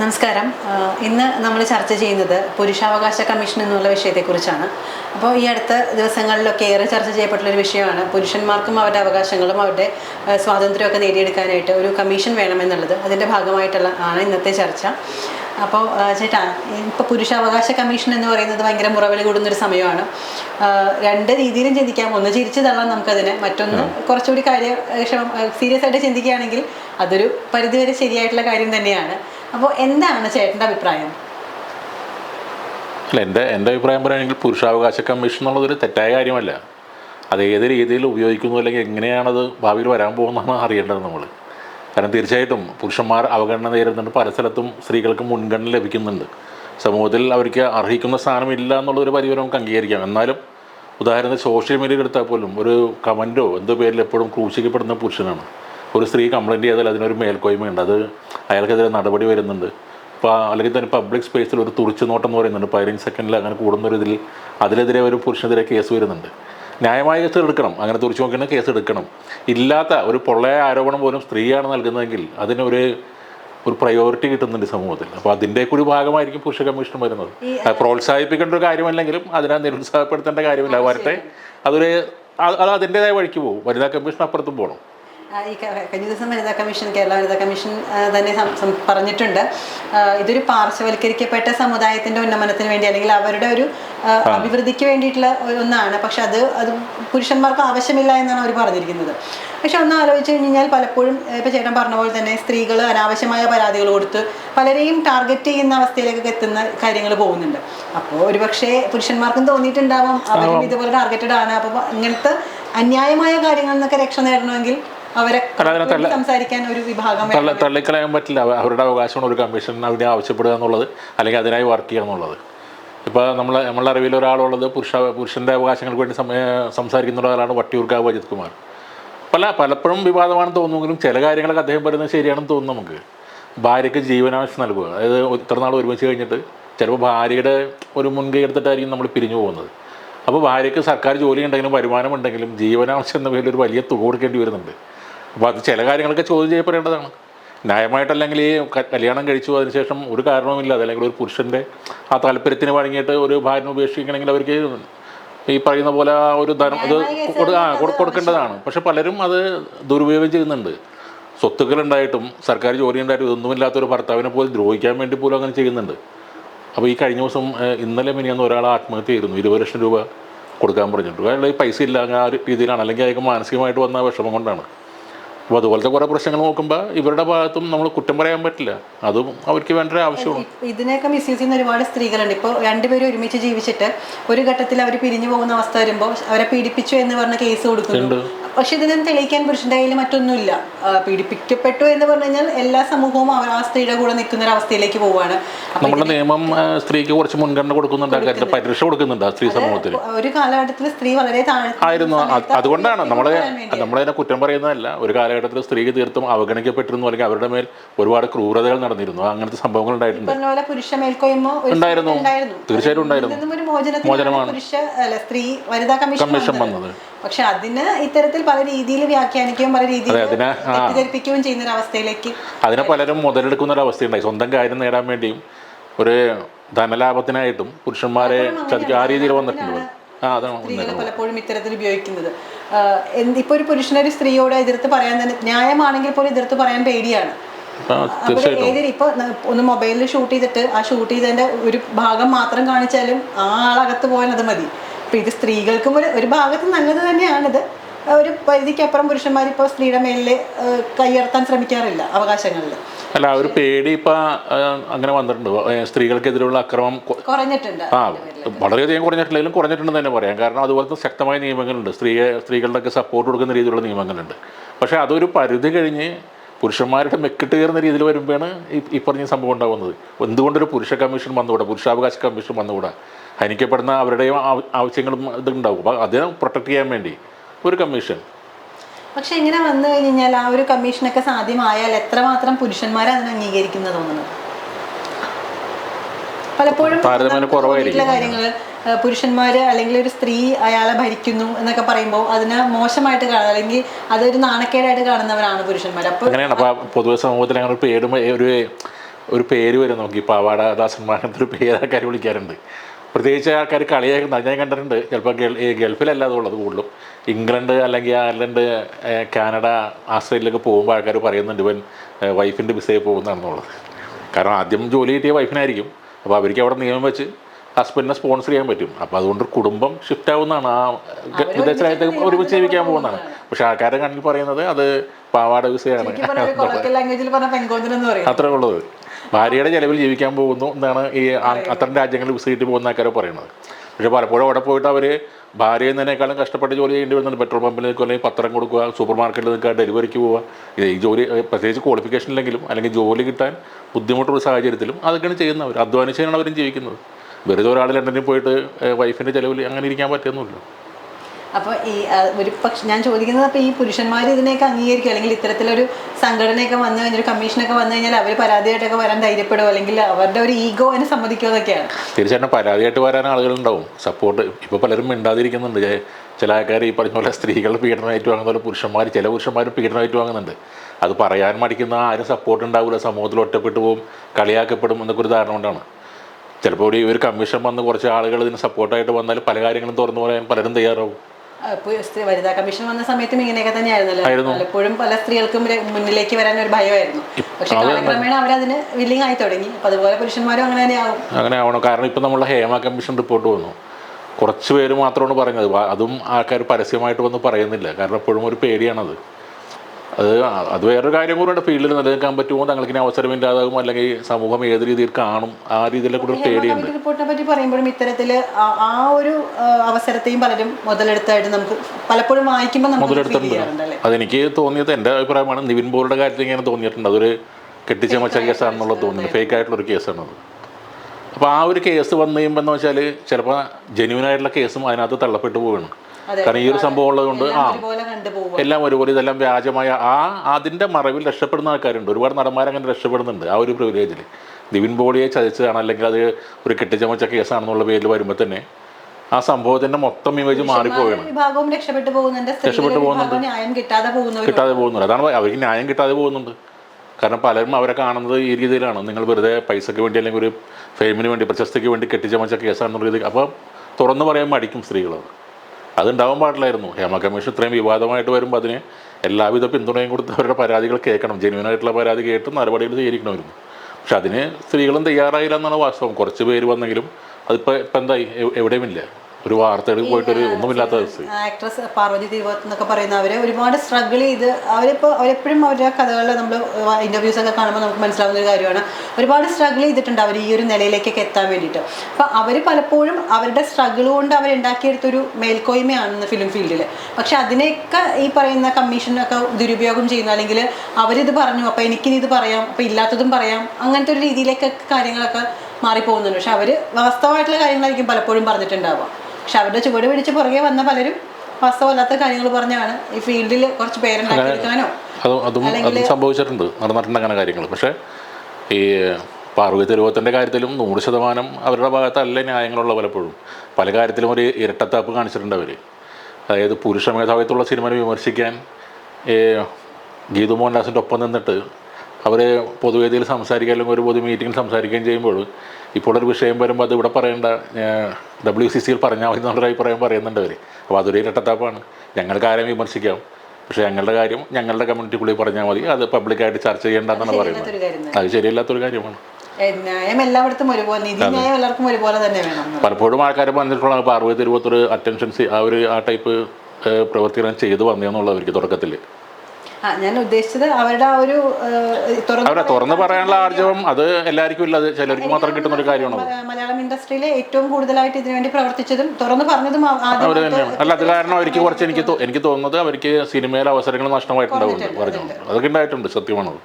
നമസ്കാരം. ഇന്ന് നമ്മൾ ചർച്ച ചെയ്യുന്നത് പുരുഷാവകാശ കമ്മീഷൻ എന്നുള്ള വിഷയത്തെക്കുറിച്ചാണ്. അപ്പോൾ ഈ അടുത്ത ദിവസങ്ങളിലൊക്കെ ഏറെ ചർച്ച ചെയ്യപ്പെട്ടുള്ളൊരു വിഷയമാണ് പുരുഷന്മാർക്കും അവരുടെ അവകാശങ്ങളും അവരുടെ സ്വാതന്ത്ര്യമൊക്കെ നേടിയെടുക്കാനായിട്ട് ഒരു കമ്മീഷൻ വേണമെന്നുള്ളത്. അതിന്റെ ഭാഗമായിട്ടുള്ള ആണ് ഇന്നത്തെ ചർച്ച. അപ്പോൾ ചേട്ടാ ഇപ്പോൾ പുരുഷാവകാശ കമ്മീഷൻ എന്ന് പറയുന്നത് ഭയങ്കര മുറവിൽ കൂടുന്നൊരു സമയമാണ്. രണ്ട് രീതിയിലും ചിന്തിക്കാം. ഒന്ന് ചിരിച്ചു തള്ളാം നമുക്കതിനെ. മറ്റൊന്ന് കുറച്ചുകൂടി കാര്യക്ഷമ സീരിയസ് ആയിട്ട് ചിന്തിക്കുകയാണെങ്കിൽ അതൊരു പരിധിവരെ ശരിയായിട്ടുള്ള കാര്യം തന്നെയാണ്. അപ്പോൾ എന്താണ് ചേട്ടന്റെ അഭിപ്രായം? അല്ല എന്റെ എന്റെ അഭിപ്രായം പറയുകയാണെങ്കിൽ പുരുഷാവകാശ കമ്മീഷൻ എന്നുള്ളതൊരു തെറ്റായ കാര്യമല്ല. അത് ഏത് രീതിയിൽ ഉപയോഗിക്കുന്നു അല്ലെങ്കിൽ എങ്ങനെയാണത് ഭാവിയിൽ വരാൻ പോകുന്നതെന്ന് അറിയേണ്ടത് നമ്മൾ. കാരണം തീർച്ചയായിട്ടും പുരുഷന്മാർ അവഗണന നേരിടുന്നുണ്ട്. പല സ്ഥലത്തും സ്ത്രീകൾക്ക് മുൻഗണന ലഭിക്കുന്നുണ്ട്. സമൂഹത്തിൽ അവർക്ക് അർഹിക്കുന്ന സ്ഥാനമില്ല എന്നുള്ളൊരു പരിവരം നമുക്ക് അംഗീകരിക്കാം. എന്നാലും ഉദാഹരണത്തിന് സോഷ്യൽ മീഡിയ എടുത്താൽ പോലും ഒരു കമന്റോ എന്തോ പേരിൽ എപ്പോഴും ക്രൂശിക്കപ്പെടുന്ന പുരുഷനാണ്. ഒരു സ്ത്രീ കംപ്ലൈന്റ് ചെയ്താൽ അതിനൊരു മേൽക്കോയ്മയുണ്ട്. അത് അയാൾക്കെതിരെ നടപടി വരുന്നുണ്ട്. ഇപ്പോൾ അല്ലെങ്കിൽ തന്നെ പബ്ലിക് സ്പേസിൽ ഒരു തുറിച്ചു നോട്ടം എന്ന് പറയുന്നുണ്ട് പതിനഞ്ച് സെക്കൻഡിൽ അങ്ങനെ കൂടുന്നൊരു ഇതിൽ അതിനെതിരെ ഒരു പുരുഷനെതിരെ കേസ് വരുന്നുണ്ട്. ന്യായമായ കേസ് എടുക്കണം. അങ്ങനെ തുറച്ചു നോക്കുന്ന കേസ് എടുക്കണം. ഇല്ലാത്ത ഒരു പൊള്ളയായ ആരോപണം പോലും സ്ത്രീയാണ് നൽകുന്നതെങ്കിൽ അതിനൊരു ഒരു പ്രയോറിറ്റി കിട്ടുന്നുണ്ട് സമൂഹത്തിൽ. അപ്പോൾ അതിന്റെ ഒരു ഭാഗമായിരിക്കും പുരുഷ കമ്മീഷൻ വരുന്നത്. പ്രോത്സാഹിപ്പിക്കേണ്ട ഒരു കാര്യമല്ലെങ്കിലും അതിനെ നിരുത്സാഹപ്പെടുത്തേണ്ട കാര്യമില്ല. വരട്ടെ. അതൊരു അത് അത് അതിന്റെതായ വഴിക്ക് പോകും. വനിതാ കമ്മീഷൻ അപ്പുറത്തും പോകണം. ഈ കഴിഞ്ഞ ദിവസം വനിതാ കമ്മീഷൻ കേരള വനിതാ കമ്മീഷൻ തന്നെ പറഞ്ഞിട്ടുണ്ട്. ഇതൊരു പാർശ്വവൽക്കരിക്കപ്പെട്ട സമുദായത്തിന്റെ ഉന്നമനത്തിന് വേണ്ടി അല്ലെങ്കിൽ അവരുടെ ഒരു അഭിവൃദ്ധിക്ക് വേണ്ടിയിട്ടുള്ള ഒന്നാണ്. പക്ഷെ അത് അത് പുരുഷന്മാർക്ക് ആവശ്യമില്ല എന്നാണ് അവർ പറഞ്ഞിരിക്കുന്നത്. പക്ഷെ ഒന്ന് ആലോചിച്ച് കഴിഞ്ഞാൽ പലപ്പോഴും ഇപ്പൊ ചേട്ടൻ പറഞ്ഞ പോലെ തന്നെ സ്ത്രീകൾ അനാവശ്യമായ പരാതികൾ കൊടുത്ത് പലരെയും ടാർഗറ്റ് ചെയ്യുന്ന അവസ്ഥയിലേക്കൊക്കെ എത്തുന്ന കാര്യങ്ങൾ പോകുന്നുണ്ട്. അപ്പോൾ ഒരുപക്ഷെ പുരുഷന്മാർക്കും തോന്നിയിട്ടുണ്ടാവാം. അവരും ഇതുപോലെ ടാർഗറ്റഡ് ആണ്. അപ്പോൾ ഇങ്ങനത്തെ അന്യായമായ കാര്യങ്ങളിൽ നിന്നൊക്കെ രക്ഷ നേടണമെങ്കിൽ അവരെ സംസാരിക്കാൻ ഒരു വിഭാഗം തള്ളി തള്ളിക്കളയാൻ പറ്റില്ല. അവരുടെ അവകാശമാണ് ഒരു കമ്മീഷൻ അവിടെ ആവശ്യപ്പെടുക എന്നുള്ളത് അല്ലെങ്കിൽ അതിനായി വർക്ക് ചെയ്യുക എന്നുള്ളത്. ഇപ്പോൾ നമ്മൾ നമ്മളെ അറിവിൽ ഒരാളുള്ളത് പുരുഷ പുരുഷന്റെ അവകാശങ്ങൾക്ക് വേണ്ടി സംസാരിക്കുന്ന ഒരാളാണ് വട്ടിയൂർക്കാവ് അജിത് കുമാർ. പല പലപ്പോഴും വിവാദമാണെന്ന് തോന്നുമെങ്കിലും ചില കാര്യങ്ങളൊക്കെ അദ്ദേഹം പറയുന്നത് ശരിയാണെന്ന് തോന്നുന്നു നമുക്ക്. ഭാര്യയ്ക്ക് ജീവനാവശ്യം നൽകുക. അതായത് ഇത്ര നാൾ ഒരുമിച്ച് കഴിഞ്ഞിട്ട് ചിലപ്പോൾ ഭാര്യയുടെ ഒരു മുൻകൈ എടുത്തിട്ടായിരിക്കും നമ്മൾ പിരിഞ്ഞു പോകുന്നത്. അപ്പോൾ ഭാര്യയ്ക്ക് സർക്കാർ ജോലി ഉണ്ടെങ്കിലും വരുമാനം ഉണ്ടെങ്കിലും ജീവനാവശ്യം എന്ന പേരിൽ ഒരു വലിയ തുക കൊടുക്കേണ്ടി വരുന്നുണ്ട്. അപ്പോൾ അത് ചില കാര്യങ്ങളൊക്കെ ചോദ്യം ചെയ്യപ്പെടേണ്ടതാണ്. ന്യായമായിട്ടല്ലെങ്കിൽ ഈ കല്യാണം കഴിച്ചു അതിനുശേഷം ഒരു കാരണവുമില്ലാതെ അല്ലെങ്കിൽ ഒരു പുരുഷന്റെ ആ താല്പര്യത്തിന് വഴങ്ങിയിട്ട് ഒരു ഭാര്യനെ ഉപേക്ഷിക്കണമെങ്കിൽ അവർക്ക് ഈ പറയുന്ന പോലെ ആ ഒരു ധനം അത് കൊടുക്കേണ്ടതാണ്. പക്ഷെ പലരും അത് ദുരുപയോഗം ചെയ്യുന്നുണ്ട്. സ്വത്തുക്കൾ ഉണ്ടായിട്ടും സർക്കാർ ജോലി ഉണ്ടായിട്ടും ഇതൊന്നുമില്ലാത്ത ഒരു ഭർത്താവിനെ പോലും ദ്രോഹിക്കാൻ വേണ്ടി പോലും അങ്ങനെ ചെയ്യുന്നുണ്ട്. അപ്പോൾ ഈ കഴിഞ്ഞ ദിവസം ഇന്നലെ മിനിയാന്ന് ഒരാൾ ആത്മഹത്യ ചെയ്തിരുന്നു. ഇരുപത് ലക്ഷം രൂപ കൊടുക്കാൻ പറഞ്ഞിട്ടുണ്ട്. അയാൾ ഈ പൈസ ഇല്ല ആ ഒരു രീതിയിലാണ്. അല്ലെങ്കിൽ അയാൾക്ക് മാനസികമായിട്ട് വന്ന വിഷമം കൊണ്ടാണ്. അപ്പോൾ അതുപോലത്തെ കുറേ പ്രശ്നങ്ങൾ നോക്കുമ്പോൾ ഇവരുടെ ഭാഗത്തും നമ്മൾ കുറ്റം പറയാൻ പറ്റില്ല. അതും അവർക്ക് വേണ്ട ആവശ്യമാണ്. ഇതിനെയൊക്കെ ഇതിനെയൊക്കെ മിസ്യൂസ് ചെയ്യുന്ന ഒരുപാട് സ്ത്രീകളുണ്ട്. ഇപ്പോൾ രണ്ടുപേരും ഒരുമിച്ച് ജീവിച്ചിട്ട് ഒരു ഘട്ടത്തിൽ അവർ പിരിഞ്ഞു പോകുന്ന അവസ്ഥ വരുമ്പോൾ അവരെ പീഡിപ്പിച്ചു എന്ന് പറഞ്ഞ കേസ് കൊടുക്കുന്നു. പക്ഷെ ഇതിനും തെളിയിക്കാൻ പുരുഷന്റെ കയ്യിൽ മറ്റൊന്നുമില്ല. പീഡിപ്പിക്കപ്പെട്ടു എന്ന് പറഞ്ഞു കഴിഞ്ഞാൽ എല്ലാ സമൂഹവും ആ സ്ത്രീയുടെ കൂടെ നിൽക്കുന്ന ഒരു അവസ്ഥയിലേക്ക് പോവാണ് നമ്മുടെ നിയമം സ്ത്രീക്ക് കുറച്ച് മുൻഗണന കൊടുക്കുന്നുണ്ട് പരിരക്ഷ കൊടുക്കുന്നുണ്ട് സ്ത്രീ സമൂഹത്തിൽ. ഒരു കാലഘട്ടത്തിൽ സ്ത്രീ വളരെ ആയിരുന്നു. അതുകൊണ്ടാണ് നമ്മളെ നമ്മളതിനെ കുറ്റം പറയുന്നതല്ല. ഒരു കാലഘട്ടത്തിൽ സ്ത്രീക്ക് തീർത്തും അവഗണിക്കപ്പെട്ടിരുന്നു അല്ലെങ്കിൽ അവരുടെ മേൽ ഒരുപാട് ക്രൂരതകൾ നടന്നിരുന്നു. അങ്ങനത്തെ സംഭവങ്ങൾ ഉണ്ടായിട്ടുണ്ട്. ഉണ്ടായിരുന്നു. തീർച്ചയായിട്ടും ഉണ്ടായിരുന്നു. പുരുഷ സ്ത്രീ വനിതാ കമ്മീഷൻ കമ്മീഷൻ വന്നത്. പക്ഷെ അതിന് ഇത്തരത്തിൽ പല രീതിയിൽ വ്യാഖ്യാനിക്കുകയും പല രീതിയിൽ. തെറ്റിദ്ധരിപ്പിക്കുകയും ചെയ്യുന്ന ഒരു അവസ്ഥയിലേക്ക് അതിനെ പലരും മുതലെടുക്കുന്ന ഒരു അവസ്ഥയുണ്ടായി സ്വന്തം കാര്യം നേടാൻ വേണ്ടിയും ഒരു ധനലാഭത്തിനായിട്ടും പുരുഷന്മാരെ ആ രീതിയിൽ വന്നിട്ടുണ്ട് സ്ത്രീകൾ പലപ്പോഴും ഇത്തരത്തിൽ ഉപയോഗിക്കുന്നത്. ഇപ്പൊ ഒരു പുരുഷനൊരു സ്ത്രീയോട് എതിർത്ത് പറയാൻ തന്നെ ന്യായമാണെങ്കിൽ പോലും എതിർത്ത് പറയാൻ പേടിയാണ്. ഇപ്പൊ ഒന്ന് മൊബൈലിൽ ഷൂട്ട് ചെയ്തിട്ട് ആ ഷൂട്ട് ചെയ്തതിന്റെ ഒരു ഭാഗം മാത്രം കാണിച്ചാലും ആ ആളകത്ത് പോയാൽ അത് മതി. അപ്പൊ ഇത് സ്ത്രീകൾക്കും ഒരു ഒരു ഭാഗത്ത് നല്ലത് തന്നെയാണിത്. ഒരു പരിധിക്കപ്പുറം പുരുഷന്മാർ ഇപ്പോൾ സ്ത്രീയുടെ മേലിൽ കൈയർത്താൻ ശ്രമിക്കാറില്ല അവകാശങ്ങളിൽ അല്ല ഒരു പേടി ഇപ്പൊ അങ്ങനെ വന്നിട്ടുണ്ട്. സ്ത്രീകൾക്കെതിരെയുള്ള അക്രമം കുറഞ്ഞിട്ടുണ്ട് ആ വളരെയധികം കുറഞ്ഞിട്ടില്ലെങ്കിലും കുറഞ്ഞിട്ടുണ്ടെന്ന് തന്നെ പറയാം. കാരണം അതുപോലത്തെ ശക്തമായ നിയമങ്ങളുണ്ട്. സ്ത്രീയെ സ്ത്രീകളുടെയൊക്കെ സപ്പോർട്ട് കൊടുക്കുന്ന രീതിയിലുള്ള നിയമങ്ങളുണ്ട്. പക്ഷേ അതൊരു പരിധി കഴിഞ്ഞ് പുരുഷന്മാരുടെ മെക്കിട്ട് കയറുന്ന രീതിയിൽ വരുമ്പോഴാണ് ഈ ഈ പറഞ്ഞ സംഭവം ഉണ്ടാകുന്നത് എന്തുകൊണ്ടൊരു പുരുഷ കമ്മീഷൻ വന്നുകൂടാ? പുരുഷാവകാശ കമ്മീഷൻ വന്നുകൂടാ? ഹനിക്കപ്പെടുന്ന അവരുടെയും ആവശ്യങ്ങളും ഇതുണ്ടാവും. അപ്പോൾ അതിനെ പ്രൊട്ടക്ട് ചെയ്യാൻ വേണ്ടി ഒരു കമ്മീഷൻ പക്ഷെ ഇങ്ങനെ വന്നു കഴിഞ്ഞാൽ ആ ഒരു കമ്മീഷനൊക്കെ സാധ്യമായാൽ എത്രമാത്രം പുരുഷന്മാരെ അതിനെ അംഗീകരിക്കുന്നു തോന്നുന്നു? പലപ്പോഴും കാര്യങ്ങൾ പുരുഷന്മാർ അല്ലെങ്കിൽ ഒരു സ്ത്രീ അയാളെ ഭരിക്കുന്നു എന്നൊക്കെ പറയുമ്പോൾ അതിനെ മോശമായിട്ട് കാണുക അല്ലെങ്കിൽ അതൊരു നാണക്കേടായിട്ട് കാണുന്നവരാണ് പുരുഷന്മാർ അപ്പോൾ അങ്ങനെയാണ്. അപ്പോൾ പൊതുവെ സമൂഹത്തിൽ അങ്ങനെ ഒരു ഒരു ഒരു പേര് വരെ നോക്കി. ഈ പാവാടദാസന്മാർ അങ്ങനത്തെ ഒരു പേര് ആൾക്കാർ വിളിക്കാറുണ്ട്. പ്രത്യേകിച്ച് ആൾക്കാർ കളിയാക്കുന്നത് ഞാൻ കണ്ടിട്ടുണ്ട്. ചിലപ്പോൾ ഗൾഫിലല്ല അതുള്ളത് കൂടുതലും. ഇംഗ്ലണ്ട് അല്ലെങ്കിൽ അയർലൻഡ് കാനഡ ആസ്ട്രേലിയയിലൊക്കെ പോകുമ്പോൾ ആൾക്കാർ പറയുന്നുണ്ട് ഇവൻ വൈഫിന്റെ വിസയിൽ പോകുന്നതാണെന്നുള്ളത് കാരണം ആദ്യം ജോലി കിട്ടിയ വൈഫിനായിരിക്കും. അപ്പോൾ അവർക്ക് അവിടെ നിയമം വെച്ച് ഹസ്ബൻഡിനെ സ്പോൺസർ ചെയ്യാൻ പറ്റും. അപ്പോൾ അതുകൊണ്ട് കുടുംബം ഷിഫ്റ്റ് ആവുന്നതാണ്. ആ വിദേശ രാജ്യത്തേക്ക് ഒരുമിച്ച് ജീവിക്കാൻ പോകുന്നതാണ്. പക്ഷെ ആൾക്കാരുടെ കണ്ണിൽ പറയുന്നത് അത് പാവാട വിസയാണ് അത്രേ ഉള്ളത്. ഭാര്യയുടെ ചെലവിൽ ജീവിക്കാൻ പോകുന്നു എന്നാണ് ഈ അത്തരം രാജ്യങ്ങളിൽ വിസ കിട്ടി പോകുന്ന ആൾക്കാരെ പറയുന്നത്. പക്ഷേ പലപ്പോഴും അവിടെ പോയിട്ട് അവർ ഭാര്യയിൽ നിന്നേക്കാളും കഷ്ടപ്പെട്ട് ജോലി ചെയ്യേണ്ടി വരുന്നുണ്ട്. പെട്രോൾ പമ്പിൽ നിൽക്കുക അല്ലെങ്കിൽ പത്രം കൊടുക്കുക സൂപ്പർ മാർക്കറ്റിൽ നിൽക്കുക ഡെലിവറിക്ക് പോവുക. ഈ ജോലി പ്രത്യേകിച്ച് ക്വാളിഫിക്കേഷൻ ഇല്ലെങ്കിലും അല്ലെങ്കിൽ ജോലി കിട്ടാൻ ബുദ്ധിമുട്ടുള്ള സാഹചര്യത്തിലും അതൊക്കെയാണ് ചെയ്യുന്നവർ അധ്വാനിച്ചാണ് അവരും ജീവിക്കുന്നത്. വെറുതെ ഒരാൾ ലണ്ടനിൽ പോയിട്ട് വൈഫിന്റെ ചിലവിൽ അങ്ങനെ ഇരിക്കാൻ പറ്റുന്നില്ല അപ്പൊ ഈ ഒരു പക്ഷെ ഞാൻ ചോദിക്കുന്നത് അപ്പോൾ ഈ പുരുഷന്മാർ ഇതിനെയൊക്കെ അംഗീകരിക്കും അല്ലെങ്കിൽ ഇത്തരത്തിലൊരു സംഘടനയൊക്കെ വന്നു കഴിഞ്ഞാൽ ഒരു കമ്മീഷനൊക്കെ വന്നു കഴിഞ്ഞാൽ അവർ പരാതിയായിട്ടൊക്കെ വരാൻ ധൈര്യപ്പെടുമോ അല്ലെങ്കിൽ അവരുടെ ഒരു ഈഗോ അതിനെ സമ്മതിക്കുമോ എന്നൊക്കെയാണ്. തീർച്ചയായിട്ടും പരാതിയായിട്ട് വരാൻ ആളുകളുണ്ടാവും. സപ്പോർട്ട് ഇപ്പോൾ പലരും മിണ്ടാതിരിക്കുന്നുണ്ട്. ചില ആൾക്കാർ ഈ പറഞ്ഞ പോലെ സ്ത്രീകൾ പീഡനമായിട്ട് വാങ്ങുന്ന പോലെ പുരുഷന്മാർ ചില പുരുഷന്മാരും പീഡനമായിട്ട് വാങ്ങുന്നുണ്ട്. അത് പറയാൻ മടിക്കുന്ന ആരും സപ്പോർട്ട് ഉണ്ടാവില്ല സമൂഹത്തിൽ ഒറ്റപ്പെട്ടു പോകും കളിയാക്കപ്പെടും എന്നൊക്കെ ഒരു ധാരണ കൊണ്ടാണ്. ചിലപ്പോൾ ഒരു കമ്മീഷൻ വന്ന് കുറച്ച് ആളുകൾ ഇതിന് സപ്പോർട്ടായിട്ട് വന്നാൽ പല കാര്യങ്ങളും തുറന്നു പറയാൻ പലരും തയ്യാറാവും. വനിതാ കമ്മീഷൻ വന്ന സമയത്തും ഇങ്ങനെയൊക്കെ തന്നെയായിരുന്നല്ലോ. പലപ്പോഴും പല സ്ത്രീകൾക്കും മുന്നിലേക്ക് വരാൻ ഒരു ഭയമായിരുന്നു. പക്ഷെ കാലക്രമേണ അവരതിന് വില്ലിങ് ആയി തുടങ്ങി. അപ്പൊ അതുപോലെ പുരുഷന്മാരും അങ്ങനെ തന്നെയാവും. അങ്ങനെ ആവണം കാരണം ഇപ്പൊ നമ്മളെ ഹേമ കമ്മീഷൻ റിപ്പോർട്ട് വന്നു. കുറച്ച് പേര് മാത്രമാണ് പറഞ്ഞത് അതും ആൾക്കാർ പരസ്യമായിട്ട് വന്ന് പറയുന്നില്ല. കാരണം എപ്പോഴും ഒരു പേടിയാണത്. അത് അത് വേറൊരു കാര്യം കൂടെ ഫീൽഡിൽ നിലനിൽക്കാൻ പറ്റുമോ? തങ്ങൾക്ക് ഇനി അവസരമില്ലാതാകും അല്ലെങ്കിൽ സമൂഹം ഏത് രീതിയിൽ കാണും? ആ രീതിയിലെ കൂടെ പേടിയുണ്ട്. റിപ്പോർട്ടിനെ പറ്റി പറയുമ്പോഴും ഇത്തരത്തിൽ ആ- ഒരു അവസരത്തെയും പലരും മുതലെടുത്തായിട്ട് നമുക്ക് പലപ്പോഴും വായിക്കുമ്പോൾ മുതലെടുത്തിട്ടുണ്ട്. അതെനിക്ക് തോന്നിയത് എന്റെ അഭിപ്രായമാണ്. നിവിൻ പോളുടെ കാര്യത്തിൽ ഇങ്ങനെ തോന്നിയിട്ടുണ്ട്. അതൊരു കെട്ടിച്ചമച്ച കേസാണെന്നുള്ളത് തോന്നുന്നു. ഫേക്ക് ആയിട്ടുള്ള ഒരു കേസാണത് അപ്പോൾ ആ ഒരു കേസ് വന്നു കഴിയുമ്പോൾ എന്ന് വെച്ചാൽ ചിലപ്പോൾ ജെന്യൂൻ ആയിട്ടുള്ള കേസും അതിനകത്ത് തള്ളപ്പെട്ടു പോവുകയാണ്. കാരണം ഈ ഒരു സംഭവം ഉള്ളതുകൊണ്ട് ആ എല്ലാം ഒരുപോലെ ഇതെല്ലാം വ്യാജമായ ആ അതിന്റെ മറവിൽ രക്ഷപ്പെടുന്ന ആൾക്കാരുണ്ട്. ഒരുപാട് നടന്മാരങ്ങനെ രക്ഷപ്പെടുന്നുണ്ട് ആ ഒരു പ്രിവിലേജിൽ ദിവിൻ ബോളിയെ ചതിച്ചതാണ് അല്ലെങ്കിൽ അത് ഒരു കെട്ടിച്ചമച്ച കേസാണെന്നുള്ള പേരിൽ വരുമ്പോൾ തന്നെ ആ സംഭവത്തിന്റെ മൊത്തം ഇമേജ് മാറിപ്പോവുകയാണ്. രക്ഷപ്പെട്ടു പോകുന്നുണ്ട്. കിട്ടാതെ പോകുന്നുണ്ട്. അതാണ് അവർക്ക് ന്യായം കിട്ടാതെ പോകുന്നുണ്ട്. കാരണം പലരും അവരെ കാണുന്നത് ഈ രീതിയിലാണ്. നിങ്ങൾ വെറുതെ പൈസയ്ക്ക് വേണ്ടി അല്ലെങ്കിൽ ഒരു ഫെയിമിന് വേണ്ടി പ്രശസ്തിക്ക് വേണ്ടി കെട്ടിച്ചമച്ച കേസാണെന്നുള്ള രീതി അപ്പോൾ തുറന്നു പറയാൻ മടിക്കും സ്ത്രീകളത് അതുണ്ടാവാൻ പാടില്ലായിരുന്നു. ഹേമ കമ്മീഷൻ ഇത്രയും വിവാദമായിട്ട് വരുമ്പോൾ അതിന് എല്ലാവിധ പിന്തുണയും കൊടുത്ത് അവരുടെ പരാതികൾ കേൾക്കണം. ജെന്യൂനായിട്ടുള്ള പരാതി കേട്ട് നടപടികൾ സ്വീകരിക്കണമായിരുന്നു. പക്ഷെ അതിന് സ്ത്രീകളും തയ്യാറായില്ല എന്നാണ് വാസ്തവം. കുറച്ച് പേര് വന്നെങ്കിലും അതിപ്പോൾ ഇപ്പം എന്തായി? എവ്- എവിടെയുമില്ല ഒരു വാർത്തകൾ പോയിട്ടൊരു ഒന്നുമില്ലാത്ത അവസ്ഥ ആക്ട്രസ് പാർവതി തിരുവോത്ത് എന്നൊക്കെ പറയുന്ന അവർ ഒരുപാട് സ്ട്രഗിൾ ചെയ്ത് അവരിപ്പോൾ അവരെപ്പോഴും അവരുടെ കഥകളിൽ നമ്മൾ ഇന്റർവ്യൂസ് ഒക്കെ കാണുമ്പോൾ നമുക്ക് മനസ്സിലാവുന്ന ഒരു കാര്യമാണ്. ഒരുപാട് സ്ട്രഗിൾ ചെയ്തിട്ടുണ്ട് അവർ ഈ ഒരു നിലയിലേക്കൊക്കെ എത്താൻ വേണ്ടിയിട്ട്. അപ്പോൾ അവർ പലപ്പോഴും അവരുടെ സ്ട്രഗിൾ കൊണ്ട് അവരുണ്ടാക്കിയെടുത്തൊരു മേൽക്കോയ്മയാണ് ഫിലിം ഫീൽഡിൽ പക്ഷെ അതിനെയൊക്കെ ഈ പറയുന്ന കമ്മീഷനൊക്കെ ദുരുപയോഗം ചെയ്യുന്നു. അല്ലെങ്കിൽ അവരിത് പറഞ്ഞു അപ്പോൾ ഇത് പറയാം അപ്പോൾ ഇല്ലാത്തതും പറയാം. അങ്ങനത്തെ ഒരു രീതിയിലേക്കൊക്കെ കാര്യങ്ങളൊക്കെ മാറിപ്പോകുന്നുണ്ട്. പക്ഷെ അവർ വാസ്തവമായിട്ടുള്ള കാര്യങ്ങളായിരിക്കും പലപ്പോഴും പറഞ്ഞിട്ടുണ്ടാവുക. പക്ഷെ അവരുടെ ചുവട് പിടിച്ച് പുറകെ വന്ന പലരും വാസ്തവമല്ലാത്ത കാര്യങ്ങൾ പറഞ്ഞാണ്. ഈ ഫീൽഡിൽ കുറച്ച് പേരുണ്ടാക്കിയെടുക്കാനോ അതും അതും അതും സംഭവിച്ചിട്ടുണ്ട്. നടന്നിട്ടുണ്ട് അങ്ങനെ കാര്യങ്ങൾ. പക്ഷേ ഈ പാർവതി തിരുവോത്തിന്റെ കാര്യത്തിലും നൂറ് ശതമാനം അവരുടെ ഭാഗത്തല്ല ന്യായങ്ങളുള്ള പലപ്പോഴും. പല കാര്യത്തിലും ഒരു ഇരട്ടത്താപ്പ് കാണിച്ചിട്ടുണ്ട് അവർ അതായത് പുരുഷ മേധാവിത്വമുള്ള സിനിമയെ വിമർശിക്കാൻ ഈ ഗീതു മോഹൻദാസിന്റെ ഒപ്പം നിന്നിട്ട് അവർ പൊതുവേദിയിൽ സംസാരിക്കുക അല്ലെങ്കിൽ ഒരു പൊതു മീറ്റിങ്ങിൽ സംസാരിക്കുകയും ചെയ്യുമ്പോൾ ഇപ്പോൾ ഒരു വിഷയം വരുമ്പോൾ അത് ഇവിടെ പറയേണ്ട. ഡബ്ല്യു സി സിയിൽ പറഞ്ഞാൽ മതി എന്നുള്ളൊരു അഭിപ്രായം പറയുന്നുണ്ട് അവർ അപ്പോൾ അതൊരു ഇരട്ടത്താപ്പാണ്. ഞങ്ങൾക്ക് ആരെയും വിമർശിക്കാം. പക്ഷേ ഞങ്ങളുടെ കാര്യം ഞങ്ങളുടെ കമ്മ്യൂണിറ്റിക്കുള്ളിൽ പറഞ്ഞാൽ മതി. അത് പബ്ലിക്കായിട്ട് ചർച്ച ചെയ്യേണ്ടെന്നാണ് പറയുന്നത്. അത് ശരിയല്ലാത്തൊരു കാര്യമാണ്. ഏ, ന്യായം എല്ലായിടത്തും ഒരുപോലെ നീതി ന്യായം എല്ലാവർക്കും ഒരുപോലെ തന്നെ വേണം പലപ്പോഴും ആൾക്കാർ പറഞ്ഞിട്ടുള്ള പാർവതി തിരുവത്തൊരു അറ്റൻഷൻസ് ആ ഒരു ആ ടൈപ്പ് പ്രവർത്തികൾ ചെയ്തു വന്നതെന്നുള്ളവർക്ക് തുടക്കത്തിൽ ആ ഞാൻ ഉദ്ദേശിച്ചത് അവരുടെ ആ ഒരു അവരെ തുറന്ന് പറയാനുള്ള ആർജവം അത് എല്ലാവർക്കും ഇല്ല അത് ചിലർക്ക് മാത്രം കിട്ടുന്ന ഒരു കാര്യമാണ് മലയാളം ഇൻഡസ്ട്രിയിലെ ഏറ്റവും കൂടുതലായിട്ട് ഇതിനുവേണ്ടി പ്രവർത്തിച്ചതും തുറന്നു പറഞ്ഞതും അവർ തന്നെയാണ്. അല്ല അത് കാരണം അവർക്ക് കുറച്ച് എനിക്ക് എനിക്ക് തോന്നുന്നത് അവർക്ക് സിനിമയിലെ അവസരങ്ങൾ നഷ്ടമായിട്ടുണ്ടാവുന്നുണ്ട് പറഞ്ഞു അതൊക്കെ ഉണ്ടായിട്ടുണ്ട് സത്യമാണത്.